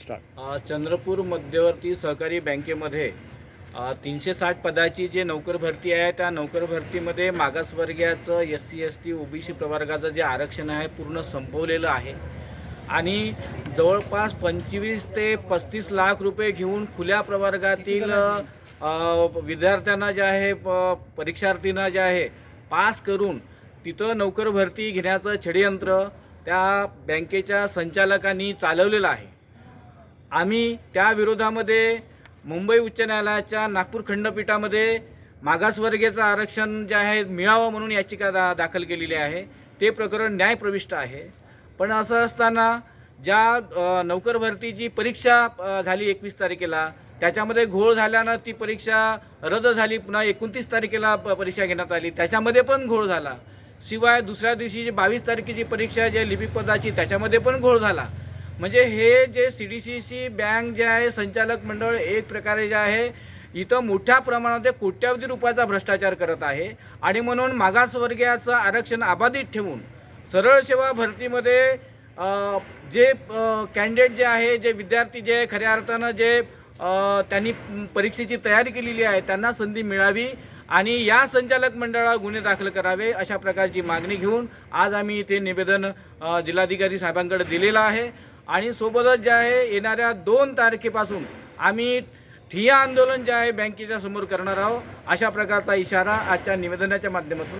Start Chandrapur मध्यवर्ती सहकारी बँकेमध्ये तीनशे साठ पदाची जे नोकर भरती आहे त्या नोकर भरतीमध्ये मागासवर्गीयाचं S C S T OBC प्रवर्गाचं जे आरक्षण आहे पूर्ण संपवलेलं आहे. आणि जवळपास पंचवीस ते पस्तीस लाख रुपये घेऊन खुल्या प्रवर्गातील विद्यार्थ्यांना जे आहे प- परीक्षार्थींना जे आहे पास करून तिथं नोकर भरती घेण्याचं षडयंत्र त्या बँकेच्या संचालकांनी चालवलेलं आहे. आम्ही त्या विरोधामध्ये मुंबई उच्च न्यायालयाच्या नागपूर खंडपीठामध्ये मागासवर्गीयचं आरक्षण जे आहे मिळावं म्हणून याचिका दा दाखल केलेली आहे. ते प्रकरण न्यायप्रविष्ट आहे. पण असं असताना ज्या अ, नोकर भरतीची परीक्षा झाली एकवीस तारखेला त्याच्यामध्ये घोळ झाल्यानं ती परीक्षा रद्द झाली. पुन्हा एकोणतीस तारखेला प- परीक्षा घेण्यात आली. त्याच्यामध्ये पण घोळ झाला. शिवाय दुसऱ्या दिवशी जी बावीस तारखेची परीक्षा आहे जे लिपिक पदाची त्याच्यामध्ये पण घोळ झाला. म्हणजे हे जे C D C C bank जे आहे संचालक मंडळ एक प्रकारे जे आहे इथं मोठ्या प्रमाणात कोट्यावधी रुपयाचा भ्रष्टाचार करत आहे. आणि म्हणून मागासवर्गीयाचं आरक्षण अबाधित ठेवून सरळ सेवा भरतीमध्ये जे कॅन्डिडेट जे आहे जे विद्यार्थी जे खऱ्या अर्थानं जे त्यांनी परीक्षेची तयारी केलेली आहे त्यांना संधी मिळावी आणि या संचालक मंडळावर गुन्हे दाखल करावे अशा प्रकारची मागणी घेऊन आज आम्ही इथे निवेदन जिल्हाधिकारी साहेबांकडे दिलेलं आहे. आणि सोबतच जे आहे येणाऱ्या दोन तारखेपासून आम्ही ठिया आंदोलन जे आहे बँकेच्या समोर करणार आहोत. अशा प्रकारचा इशारा आजच्या निवेदनाच्या माध्यमातून